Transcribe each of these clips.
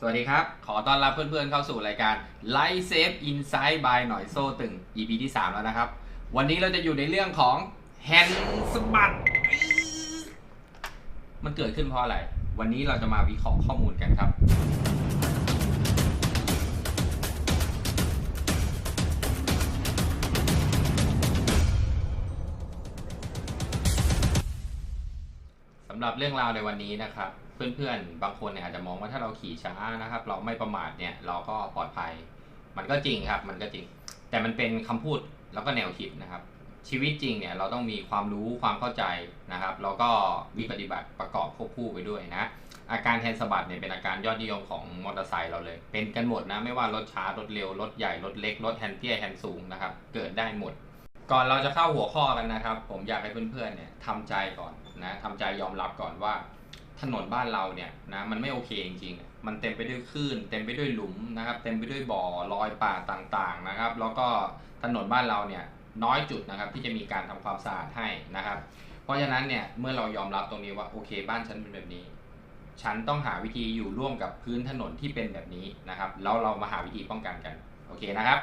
สวัสดีครับ ขอต้อนรับเพื่อนๆเข้าสู่รายการ Life Safe Inside by หน่อยโซ่ตึง EP ที่ 3 แล้วนะครับ วันนี้เราจะอยู่ในเรื่องของแฮนด์สบัดมันเกิดขึ้นเพราะอะไร วันนี้เราจะมาวิเคราะห์ข้อมูลกันครับ สำหรับเรื่องราวในวันนี้นะครับ เพื่อนๆ บางคนเนี่ยอาจจะมองว่าถ้าเราขี่ช้านะครับ เราไม่ประมาทเนี่ยเราก็ปลอดภัย มันก็จริงครับ มันก็จริง แต่มันเป็นคำพูดแล้วก็แนวคิดนะครับ ชีวิตจริงเนี่ยเราต้องมีความรู้ความเข้าใจนะครับแล้วก็วิปฏิบัติประกอบควบคู่ไปด้วยนะอาการแฮนสะบัดเนี่ยเป็นอาการยอดนิยมของมอเตอร์ไซค์เราเลย เป็นกันหมดนะไม่ว่ารถช้ารถเร็วรถใหญ่รถเล็กรถแฮนด์เตี้ยแฮนด์สูงนะครับ เกิดได้หมด ก่อนเราจะเข้าหัวข้อกันนะครับ ผมอยากให้เพื่อนๆเนี่ยทำใจก่อนนะทำใจยอมรับก่อนว่า ถนนบ้านเราเนี่ยนะมันไม่โอเคจริงๆ มันเต็มไปด้วยคลื่น เต็มไปด้วยหลุมนะครับ เต็มไปด้วยบ่อรอยป่าต่างๆนะครับ แล้วก็ถนนบ้านเราเนี่ยน้อยจุดนะครับที่จะมีการทำความสะอาดให้นะครับ เพราะฉะนั้นเนี่ยเมื่อเรายอมรับตรงนี้ว่าโอเค บ้านฉันเป็นแบบนี้ ฉันต้องหาวิธีอยู่ร่วมกับพื้นถนนที่เป็นแบบนี้นะครับ แล้วเรามาหาวิธีป้องกันกันโอเคนะครับ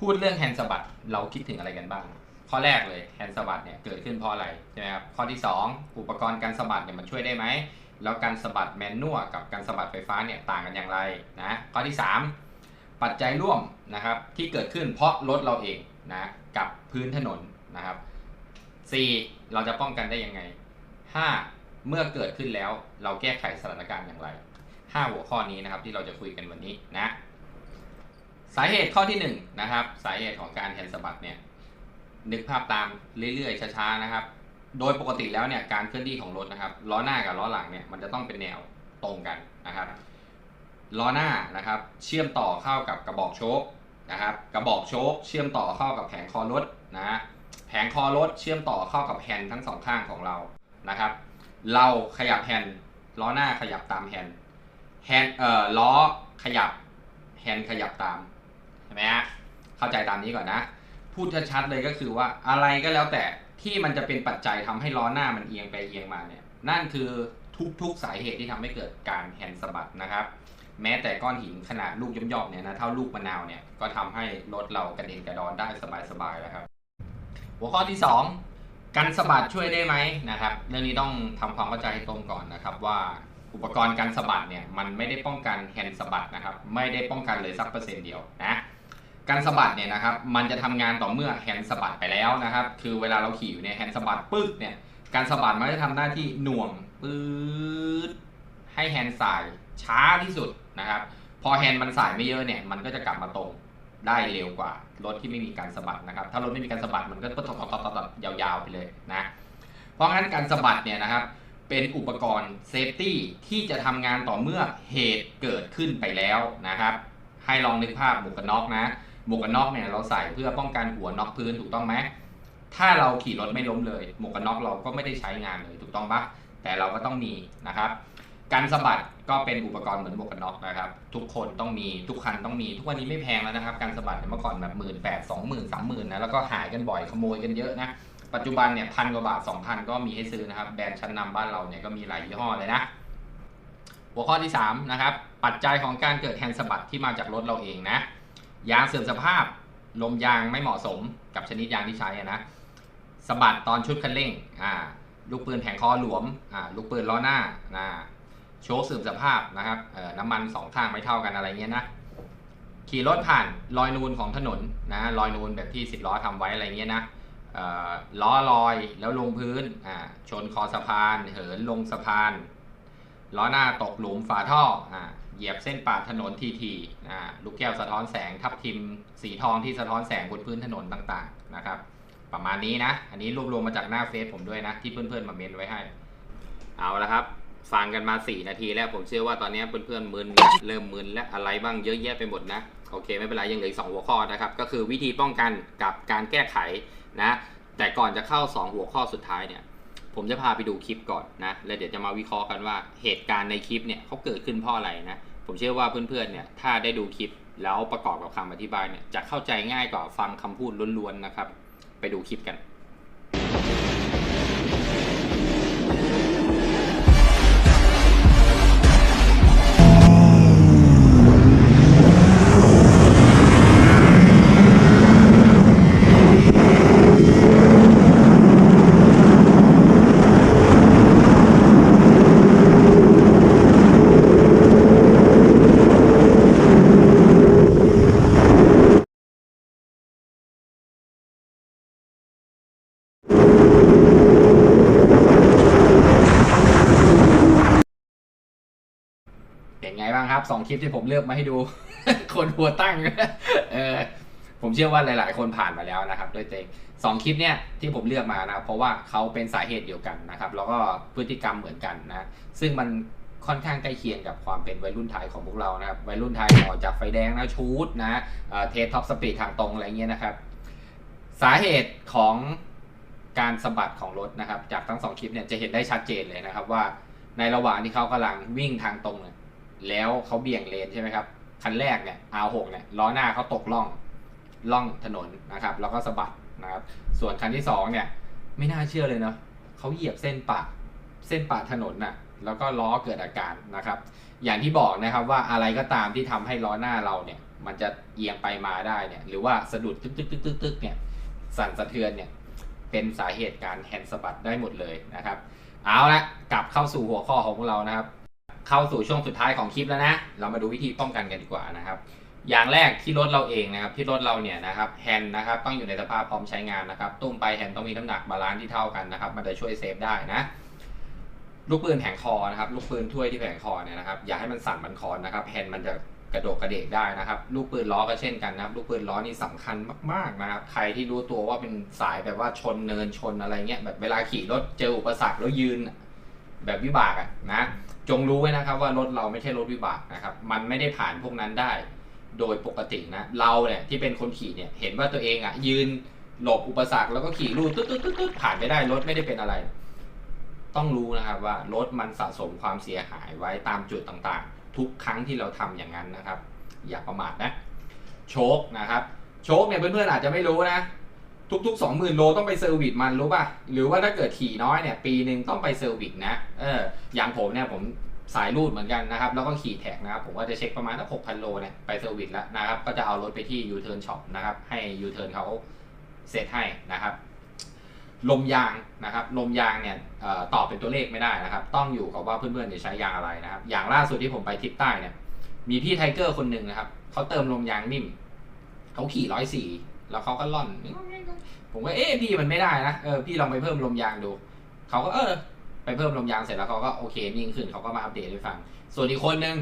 พูดเรื่องแฮนด์สะบัดเราคิดถึงอะไรกันบ้าง ข้อแรกเลยแฮนด์สะบัดเนี่ยเกิดขึ้นเพราะอะไรใช่ไหมครับข้อที่ 2 อุปกรณ์การสะบัดเนี่ยมันช่วยได้ไหมแล้วการสะบัดแมนนวลกับการสะบัดไฟฟ้าเนี่ยต่างกันอย่างไรนะข้อที่ 3 ปัจจัยร่วมนะครับที่เกิดขึ้นเพราะรถเราเองนะกับพื้นถนนนะครับ 4. เราจะป้องกันได้ยังไง 5. เมื่อเกิดขึ้นแล้วเราแก้ไขสถานการณ์อย่างไร 5 หัวข้อนี้นะครับที่เราจะคุยกันวันนี้นะ สาเหตุข้อที่1นงนะครับ สาเหตุของการแฮนด์สะบัดเนี่ยนึกภาพตามเรื่อยๆช้าๆนะครับ โดยปกติแล้วเนี่ยการเคลื่อนที่ของรถนะครับล้อหน้ากับล้อหลังเนี่ยมันจะต้องเป็นแนวตรงกันนะครับล้อหน้านะครับ เชื่อมต่อเข้ากับกระบอกโชคนะครับ กระบอกโชคเชื่อมต่อเข้ากับแผงคอรถนะแผงคอรถเชื่อมต่อเข้ากับแฮนด์ทั้งสองข้างของเรานะครับ เราขยับแฮนด์ล้อหน้าขยับตามแฮนด์แฮนด์เอ่อล้อขยับแฮนด์ขยับตาม ไหมฮะเข้าใจตามนี้ก่อนนะ พูดชัดๆเลยก็คือว่าอะไรก็แล้วแต่ที่มันจะเป็นปัจจัยทำให้ล้อหน้ามันเอียงไปเอียงมาเนี่ยนั่นคือทุกๆสาเหตุที่ทำให้เกิดการแฮนด์สะบัดนะครับ แม้แต่ก้อนหินขนาดลูกย่อมๆเนี่ยนะเท่าลูกมะนาวเนี่ยก็ทำให้รถเรากระเด็นกระดอนได้สบายๆแล้วครับ หัวข้อที่ 2 กันสะบัดช่วยได้ไหมนะครับ เรื่องนี้ต้องทำความเข้าใจให้ตรงก่อนนะครับว่าอุปกรณ์การสะบัดเนี่ยมันไม่ได้ป้องกันแฮนด์สะบัดนะครับ ไม่ได้ป้องกันเลยสักเปอร์เซ็นต์เดียวนะ การสะบัดเนี่ยนะครับ มันจะทำงานต่อเมื่อแฮนด์สะบัดไปแล้วนะครับ คือเวลาเราขี่อยู่เนี่ยแฮนด์สะบัดปึ๊กเนี่ย การสะบัดมันจะทำหน้าที่หน่วงปื๊ดให้แฮนด์สายช้าที่สุดนะครับ พอแฮนด์มันสายไม่เยอะเนี่ย มันก็จะกลับมาตรงได้เร็วกว่ารถที่ไม่มีการสะบัดนะครับ ถ้ารถไม่มีการสะบัดมันก็ตดตดๆๆๆยาวๆไปเลยนะ เพราะงั้นการสะบัดเนี่ยนะครับ เป็นอุปกรณ์เซฟตี้ที่จะทำงานต่อเมื่อเหตุเกิดขึ้นไปแล้วนะครับ ให้ลองนึกภาพหมวกกันน็อกนะ หมวกกันน็อกเนี่ยเราใส่เพื่อป้องกันหัวน็อกพื้นถูกต้องไหมถ้าเราขี่รถไม่ล้มเลย หมวกกันน็อกเราก็ไม่ได้ใช้งานเลยถูกต้องปะแต่เราก็ต้องมีนะครับการสะบัดก็เป็นอุปกรณ์เหมือนหมวกกันน็อกนะครับ ทุกคนต้องมีทุกคันต้องมี ทุกวันนี้ไม่แพงแล้วนะครับ การสะบัดเมื่อก่อนแบบหมื่นแปดสองหมื่นสามหมื่นนะแล้วก็หายกันบ่อยขโมยกันเยอะนะปัจจุบันเนี่ยพันกว่าบาทสองพันก็มีให้ซื้อนะครับ แบรนด์ชั้นนำบ้านเราเนี่ยก็มีหลายยี่ห้อเลยนะหัวข้อที่3นะครับปัจจัยของการเกิดแฮนด์สะบัดที่มาจากรถเราเองนะ ยางเสื่อมสภาพ ลมยางไม่เหมาะสมกับชนิดยางที่ใช้นะสะบัดตอนชุดคันเร่งอ่าลูกปืนแผงคอหลวมอ่าลูกปืนล้อหน้าอ่าโชคเสื่อมสภาพนะครับเอ่อน้ำมันสองข้างไม่เท่ากันอะไรเงี้ยนะขี่รถผ่านรอยนูนของถนนนะรอยนูนแบบที่สิบล้อทำไว้อะไรเงี้ยนะเอ่อล้อลอยแล้วลงพื้นอ่าชนคอสะพาน เหินลงสะพาน ล้อหน้าตกหลุมฝาท่ออ่าเหยียบเส้นปาดถนนทีทีอ่าลูกแก้วสะท้อนแสงทับทิมสีทองที่สะท้อนแสงบนพื้นถนนต่างๆนะครับ ประมาณนี้นะ อันนี้รวบรวมมาจากหน้าเฟซผมด้วยนะ ที่เพื่อนๆมาเมนไว้ให้ เอาละครับ ฟังกันมา 4 นาทีแล้วผมเชื่อว่าตอนนี้เพื่อนๆมึนเริ่มมึนและอะไรบ้างเยอะแยะไปหมดนะโอเคไม่เป็นไรยังเหลืออีกสองหัวข้อนะครับ ก็คือวิธีป้องกันกับการแก้ไขนะแต่ก่อนจะเข้า 2 หัวข้อสุดท้ายเนี่ย ผมจะพาไปดูคลิปก่อนนะแล้วเดี๋ยวจะมาวิเคราะห์กันว่าเหตุการณ์ในคลิปเนี่ยเขาเกิดขึ้นเพราะอะไรนะ ผมเชื่อว่าเพื่อนๆเนี่ยถ้าได้ดูคลิปแล้วประกอบกับคำอธิบายเนี่ยจะเข้าใจง่ายกว่าฟังคำพูดล้วนๆนะครับ ไปดูคลิปกัน เป็นไงบ้างครับสองคลิปที่ผมเลือกมาให้ดู คนหัวตั้งเออผมเชื่อว่าหลาย ๆ คนผ่านมาแล้วนะครับด้วยตัวเองสองคลิปเนี่ยที่ผมเลือกมานะเพราะว่าเขาเป็นสาเหตุเดียวกันนะครับแล้วก็พฤติกรรมเหมือนกันนะซึ่งมันค่อนข้างใกล้เคียงกับความเป็นวัยรุ่นไทยของพวกเรานะครับวัยรุ่นไทยออกจากไฟแดงนะชูดนะเทสท็อปสปีดทางตรงอะไรเงี้ยนะครับ สาเหตุของการสะบัดของรถนะครับ จากทั้งสองคลิปเนี่ยจะเห็นได้ชัดเจนเลยนะครับว่าในระหว่างที่เขากำลังวิ่งทางตรงเนี่ย แล้วเขาเบี่ยงเลนใช่ไหมครับ คันแรกเนี่ย R6 เนี่ยล้อหน้าเขาตกล่องล่องถนนนะครับ แล้วก็สะบัดนะครับ ส่วนคันที่สองเนี่ย ไม่น่าเชื่อเลยเนาะเขาเหยียบเส้นปะเส้นปะถนนน่ะ แล้วก็ล้อเกิดอาการนะครับ อย่างที่บอกนะครับว่าอะไรก็ตามที่ทำให้ล้อหน้าเราเนี่ย มันจะเอียงไปมาได้เนี่ย หรือว่าสะดุดตึกตึกตึกตึกตึกเนี่ย สั่นสะเทือนเนี่ย เป็นสาเหตุการแฮนด์สะบัดได้หมดเลยนะครับ เอาละกลับเข้าสู่หัวข้อของพวกเรานะครับ เข้าสู่ช่วงสุดท้ายของคลิปแล้วนะ เรามาดูวิธีป้องกันกันดีกว่านะครับ อย่างแรกที่รถเราเองนะครับ ที่รถเราเนี่ยนะครับแฮนด์นะครับต้องอยู่ในสภาพพร้อมใช้งานนะครับ ตุ้มไปแฮนด์ต้องมีน้ำหนักบาลานซ์ที่เท่ากันนะครับ มันจะช่วยเซฟได้นะ ลูกปืนแผงคอนะครับ ลูกปืนถ้วยที่แผงคอเนี่ยนะครับ อย่าให้มันสั่นมันคอนนะครับ แฮนด์มันจะกระโดดกระเดกได้นะครับ ลูกปืนล้อก็เช่นกันนะครับ ลูกปืนล้อนี่สำคัญมากๆนะครับใครที่รู้ตัวว่าเป็นสายแบบว่าชนเนินชนอะไรเงี้ยแบบเวลาขี่รถเจออุปสรรคแล้วยืน แบบวิบากอะนะจงรู้ไว้นะครับว่ารถเราไม่ใช่รถวิบากนะครับ มันไม่ได้ผ่านพวกนั้นได้โดยปกตินะ เราเนี่ยที่เป็นคนขี่เนี่ยเห็นว่าตัวเองอะยืนหลบอุปสรรคแล้วก็ขี่ลู่ตุ๊ดตุ๊ดตุ๊ดตุ๊ดผ่านไปได้รถไม่ได้เป็นอะไร ต้องรู้นะครับว่ารถมันสะสมความเสียหายไว้ตามจุดต่างๆ ทุกครั้งที่เราทำอย่างนั้นนะครับ อย่าประมาทนะ โชคนะครับ โชคเนี่ยเพื่อนๆอาจจะไม่รู้นะ ทุกๆ 20,000 โลต้องไปเซอร์วิสมันรู้ป่ะ หรือว่าถ้าเกิดขี่น้อยเนี่ย ปีหนึ่งต้องไปเซอร์วิสนะเอออย่างผมเนี่ยผมสายรูดเหมือนกันนะครับ แล้วก็ขี่แท็กนะครับ ผมก็จะเช็คประมาณสัก6,000โลเนี่ยไปเซอร์วิสแล้วนะครับ ก็จะเอารถไปที่ยูเทิร์นช็อปนะครับ ให้ยูเทิร์นเขาเซตให้นะครับ ลมยางนะครับ ลมยางเนี่ยออตอบเป็นตัวเลขไม่ได้นะครับ ต้องอยู่กับว่าเพื่อนๆจะใช้ยางอะไรนะครับ อย่างล่าสุดที่ผมไปทริปใต้เนี่ย มีพี่ไทเกอร์คนหนึ่งนะครับเขาเติมลมยางนิ่มเขาขี่ร้อยสี่ แล้วเขาก็ล่อน ผมก็เอ๊ะพี่มันไม่ได้นะเออพี่ลองไปเพิ่มลมยางดูเขาก็เออ ไปเพิ่มลมยางเสร็จแล้วเขาก็โอเคนิ่งขึ้นเขาก็มาอัปเดตให้ฟัง ส่วนอีกคนนึง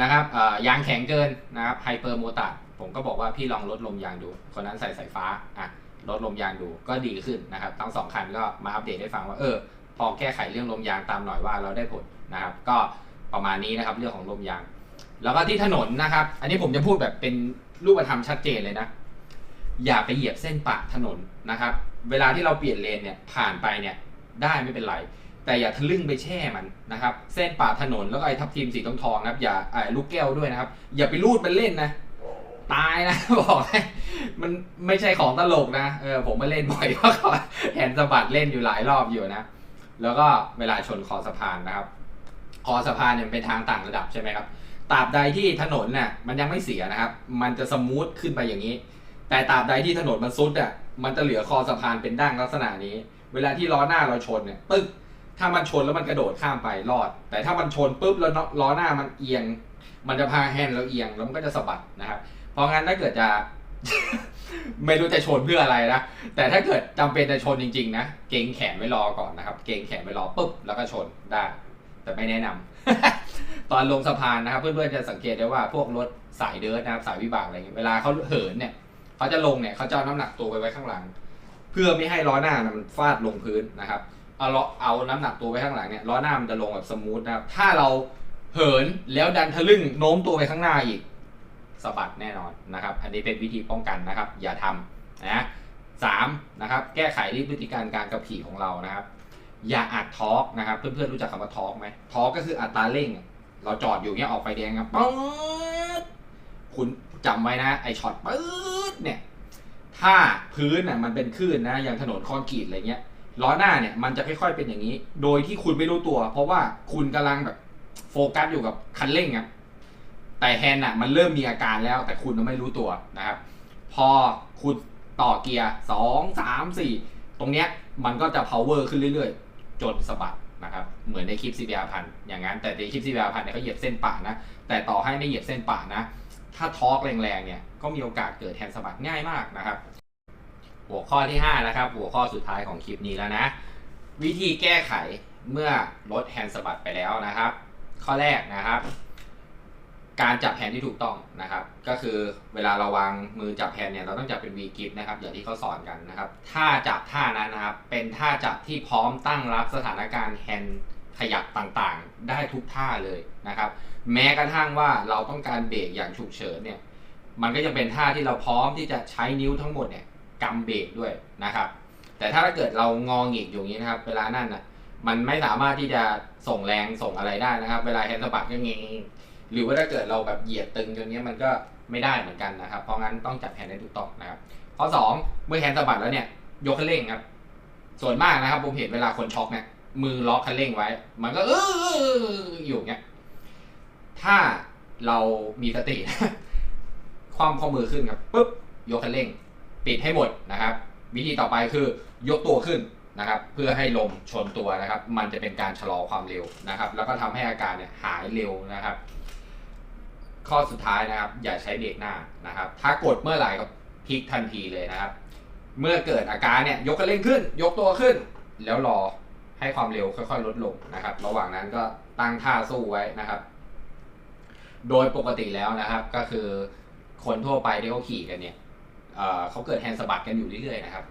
นะครับเอ่อยางแข็งเกินนะครับไฮเปอร์โมตาผมก็บอกว่าพี่ลองลดลมยางดู คนนั้นใส่สายฟ้าอะลดลมยางดูก็ดีขึ้นนะครับ ทั้งสองคันก็มาอัปเดตให้ฟังว่าเออ พอแก้ไขเรื่องลมยางตามหน่อยว่าเราได้ผลนะครับ ก็ประมาณนี้นะครับเรื่องของลมยาง แล้วก็ที่ถนนนะครับ อันนี้ผมจะพูดแบบเป็นรูปธรรมชัดเจนเลยนะ อย่าไปเหยียบเส้นปะถนนนะครับ เวลาที่เราเปลี่ยนเลนเนี่ยผ่านไปเนี่ยได้ไม่เป็นไร แต่อย่าทะลึ่งไปแช่มันนะครับ เส้นปะถนนแล้วก็ไอ้ทับทิมสีทองทองนะครับ อย่าไอ้ลูกแก้วด้วยนะครับ อย่าไปรูดมันเล่นนะตายนะบอกให้มันไม่ใช่ของตลกนะเออผมมาเล่นบ่อยเพราะเขาแหนสะบัดเล่นอยู่หลายรอบอยู่นะ แล้วก็เวลาชนคอสะพานนะครับคอสะพานเนี่ยเป็นทางต่างระดับใช่ไหมครับตราบใดที่ถนนน่ะมันยังไม่เสียนะครับ มันจะสมูทขึ้นไปอย่างนี้ แต่ตราบใดที่ถนนมันซุดอะมันจะเหลือคอสะพานเป็นดั้งลักษณะนี้ เวลาที่ล้อหน้าเราชนเนี่ยปึ๊กถ้ามันชนแล้วมันกระโดดข้ามไปรอด แต่ถ้ามันชนปุ๊บแล้วล้อหน้ามันเอียง มันจะพาแฮนด์เราเอียงแล้วมันก็จะสะบัดนะครับ เพราะงั้นถ้าเกิดจะไม่รู้จะชนเพื่ออะไรนะ แต่ถ้าเกิดจำเป็นจะชนจริงๆนะ เกรงแขนไว้รอก่อนนะครับ เกรงแขนไว้รอปุ๊บแล้วก็ชนได้ แต่ไม่แนะนำตอนลงสะพานนะครับ เพื่อนๆจะสังเกตได้ว่าพวกรถสายเดิร์ทนะครับ สายวิบากอะไรเงี้ย เวลาเขาเหินเนี่ย เขาจะลงเนี่ยเขาจะเอาน้ำหนักตัวไปไว้ข้างหลัง เพื่อไม่ให้ล้อหน้ามันฟาดลงพื้นนะครับเอาล้อเอาน้ำหนักตัวไปข้างหลังเนี่ยล้อหน้ามันจะลงแบบสมูทนะครับถ้าเราเหินแล้วดันทะลึ่งโน้มตัวไปข้างหน้าอีกสะบัดแน่นอนนะครับ อันนี้เป็นวิธีป้องกันนะครับ อย่าทำนะสามนะครับ แก้ไขที่พฤติการการขับขี่ของเรานะครับ อย่าอัดทอร์กนะครับ เพื่อนๆรู้จักคำว่าทอร์กไหมทอร์กก็คืออัตราเร่ง เราจอดอยู่เนี้ยออกไฟแดงครับป๊ดคุณจำไว้นะไอช็อตปื๊ด ถ้าพื้นน่ะมันเป็นคลื่นนะอย่างถนนคอนกรีตอะไรเงี้ยล้อหน้าเนี่ยมันจะค่อยๆเป็นอย่างนี้ โดยที่คุณไม่รู้ตัว เพราะว่าคุณกำลังแบบโฟกัสอยู่กับคันเร่งอะแต่แฮนด์อะมันเริ่มมีอาการแล้ว แต่คุณไม่รู้ตัวนะครับ พอคุณต่อเกียร์สองสามสี่ตรงเนี้ยมันก็จะ power ขึ้นเรื่อยๆ จนสะบัดนะครับ เหมือนในคลิป CBR พันอย่างนั้น แต่ในคลิป CBR พันเนี่ยเขาเหยียบเส้นป่านะ แต่ต่อให้ไม่เหยียบเส้นป่านะ ถ้าทอร์กแรงๆเนี่ยก็มีโอกาสเกิดแฮนด์สะบัดง่ายมากนะครับ หัวข้อที่5นะครับหัวข้อสุดท้ายของคลิปนี้แล้วนะ วิธีแก้ไขเมื่อลดแฮนด์สะบัดไปแล้วนะครับ ข้อแรกนะครับ การจับแฮนด์ที่ถูกต้องนะครับ ก็คือเวลาเราวางมือจับแฮนด์เนี่ยเราต้องจับเป็น V grip นะครับอย่างที่เขาสอนกันนะครับท่าจับท่านั้นนะครับ เป็นท่าจับที่พร้อมตั้งรับสถานการณ์แฮนด์ขยับต่างๆ ได้ทุกท่าเลยนะครับ แม้กระทั่งว่าเราต้องการเบรกอย่างฉุกเฉินเนี่ย มันก็ยังเป็นท่าที่เราพร้อมที่จะใช้นิ้วทั้งหมดเนี่ยกำเบรกด้วยนะครับ แต่ถ้าเกิดเรางอหงิกอยู่อย่างนี้นะครับ เวลานั่นนะมันไม่สามารถที่จะส่งแรงส่งอะไรได้นะครับ เวลาแฮนด์สะบัดก็เงงหรือว่าถ้าเกิดเราแบบเหยียดตึงจนเนี้ยมันก็ไม่ได้เหมือนกันนะครับ เพราะงั้นต้องจับแฮนด์ให้ถูกต้องนะครับ ข้อสองเมื่อแฮนด์สะบัดแล้วเนี่ย ยกคันเร่งครับ ส่วนมากนะครับผมเห็นเวลาคนช็อกเนี่ยมือล็อกคันเร่งไว้ มันก็เอออยู่เงี้ย ถ้าเรามีสติความข้อมือขึ้นครับปุ๊บยกคันเร่ง ปิดให้หมดนะครับ วิธีต่อไปคือยกตัวขึ้นนะครับ เพื่อให้ลมชนตัวนะครับ มันจะเป็นการชะลอความเร็วนะครับ แล้วก็ทำให้อาการเนี่ยหายเร็วนะครับ ข้อสุดท้ายนะครับ อย่าใช้เบรกหน้านะครับ ถ้ากดเมื่อไหร่ก็พลิกทันทีเลยนะครับ เมื่อเกิดอาการเนี่ยยกคันเร่งขึ้น ยกตัวขึ้น แล้วรอให้ความเร็วค่อยๆ ลดลงนะครับ ระหว่างนั้นก็ตั้งท่าสู้ไว้นะครับ โดยปกติแล้วนะครับ ก็คือคนทั่วไปที่เขาขี่กันเนี่ยเขาเกิดแฮนด์สะบัดกันอยู่เรื่อยๆนะครับ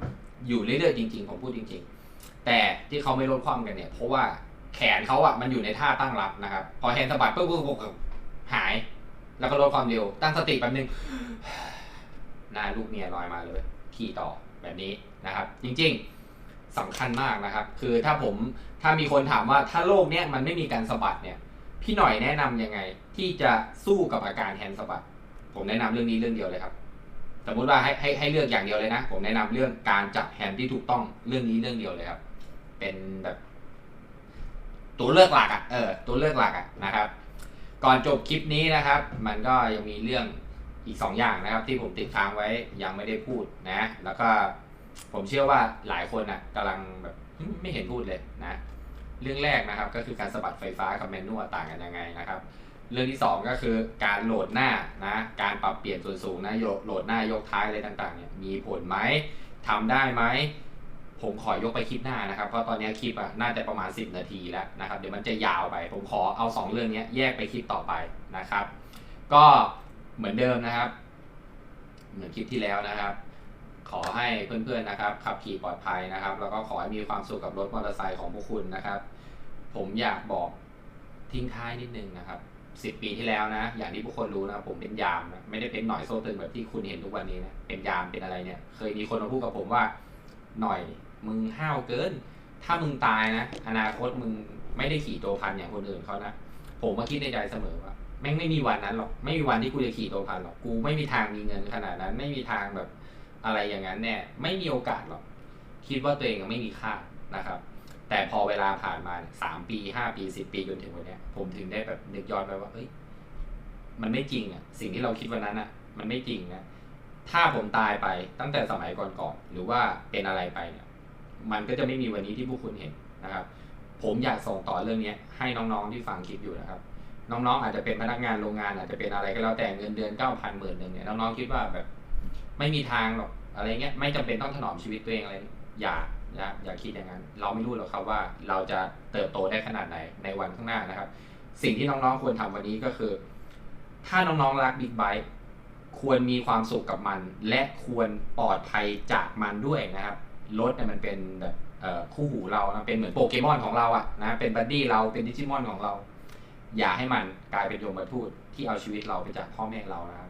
อยู่เรื่อยๆจริงๆผมพูดจริง ๆ แต่ที่เขาไม่ลดความกันเนี่ย เพราะว่าแขนเขาอะมันอยู่ในท่าตั้งรับนะครับ พอแฮนด์สะบัดปุ๊บปุ๊บปุ๊บปุ๊บหาย แล้วก็ลดความเร็ว ตั้งสติแป๊บนึงหน้าลูกเมียลอยมาเลย ขี่ต่อแบบนี้นะครับ จริงๆสำคัญมากนะครับ คือถ้าผมถ้ามีคนถามว่าถ้าโลกเนี้ยมันไม่มีการสะบัดเนี่ย พี่หน่อยแนะนำยังไง ที่จะสู้กับอาการแฮนด์สะบัดผมแนะนำเรื่องนี้เรื่องเดียวเลยครับ สมมุติว่าให้ให้ให้เลือกอย่างเดียวเลยนะ ผมแนะนำเรื่องการจับแฮนด์ที่ถูกต้องเรื่องนี้เรื่องเดียวเลยครับ เป็นแบบ ตัวเลือกหลักอะ่ะเออตัวเลือกหลักอะ่ะนะครับ ก่อนจบคลิปนี้นะครับ มันก็ยังมีเรื่องอีกสองอย่างนะครับ ที่ผมติดค้างไว้ยังไม่ได้พูดนะ แล้วก็ผมเชื่อว่าหลายคนอะกำลังแบบไม่เห็นพูดเลยนะ เรื่องแรกนะครับก็คือการสะบัดไฟฟ้ากับแมนนวลต่างกันยังไงนะครับ เรื่องที่สองก็คือการโหลดหน้านะการปรับเปลี่ยนส่วนสูงนะโยโหลดหน้ายกท้ายอะไรต่างๆเนี่ยมีผลไหมทำได้ไหมผมขอยกไปคลิปหน้านะครับ เพราะตอนนี้คลิปอะน่าจะประมาณ 10 นาทีแล้วนะครับ เดี๋ยวมันจะยาวไป ผมขอเอา 2 เรื่องนี้แยกไปคลิปต่อไปนะครับ ก็เหมือนเดิมนะครับ เหมือนคลิปที่แล้วนะครับ ขอให้เพื่อนๆนะครับ ขับขี่ปลอดภัยนะครับ แล้วก็ขอให้มีความสุขกับรถมอเตอร์ไซค์ของพวกคุณนะครับ ผมอยากบอกทิ้งท้ายนิดนึงนะครับสิบปีที่แล้วนะ อย่างที่พวกคนรู้นะผมเป็นยามนะไม่ได้เป็นหน่อยโซ่ตึงแบบที่คุณเห็นทุกวันนี้นะเป็นยามเป็นอะไรเนี่ย เคยมีคนมาพูดกับผมว่า หน่อยมึงห้าวเกิน ถ้ามึงตายนะอนาคตมึงไม่ได้ขี่โตพันอย่างคนอื่นเขานะผมมาคิดในใจเสมอว่าแม่งไม่มีวันนั้นหรอกไม่มีวันที่กูจะขี่โตพันหรอกกูไม่มีทางมีเงินขนาดนั้น ไม่มีทางแบบ อะไรอย่างนั้นแน่ไม่มีโอกาสหรอก คิดว่าตัวเองไม่มีค่านะครับ แต่พอเวลาผ่านมาสามปีห้าปีสิบปีจนถึงวันนี้ผมถึงได้แบบนึกย้อนไปว่าเอ้ยมันไม่จริงอะสิ่งที่เราคิดวันนั้นอะ มันไม่จริงนะถ้าผมตายไปตั้งแต่สมัยก่อนๆหรือว่าเป็นอะไรไปเนี่ยมันก็จะไม่มีวันนี้ที่พวกคุณเห็นนะครับ ผมอยากส่งต่อเรื่องนี้ให้น้องๆที่ฟังคลิปอยู่นะครับ น้องๆ อาจจะเป็นพนักงานโรงงานอาจจะเป็นอะไรก็แล้วแต่เงินเดือนเก้าพันหมื่นหนึ่งเนี่ยน้องๆคิดว่าแบบ ไม่มีทางหรอกอะไรเงี้ยไม่จำเป็นต้องถนอมชีวิตตัวเองอะไรอย่าอย่าอย่าคิดอย่างนั้น เราไม่รู้หรอกครับว่าเราจะเติบโตได้ขนาดไหนในวันข้างหน้านะครับ สิ่งที่น้องๆควรทำวันนี้ก็คือ ถ้าน้องๆรักบิ๊กไบค์ควรมีความสุขกับมัน และควรปลอดภัยจากมันด้วยนะครับรถเนี่ยมันเป็นแบบคู่หูเรานะเป็นเหมือนโปเกมอนของเราอะนะเป็นบัดดี้เราเป็นดิจิมอนของเรา อย่าให้มันกลายเป็นโยมทูตที่เอาชีวิตเราไปจากพ่อแม่เรานะครับ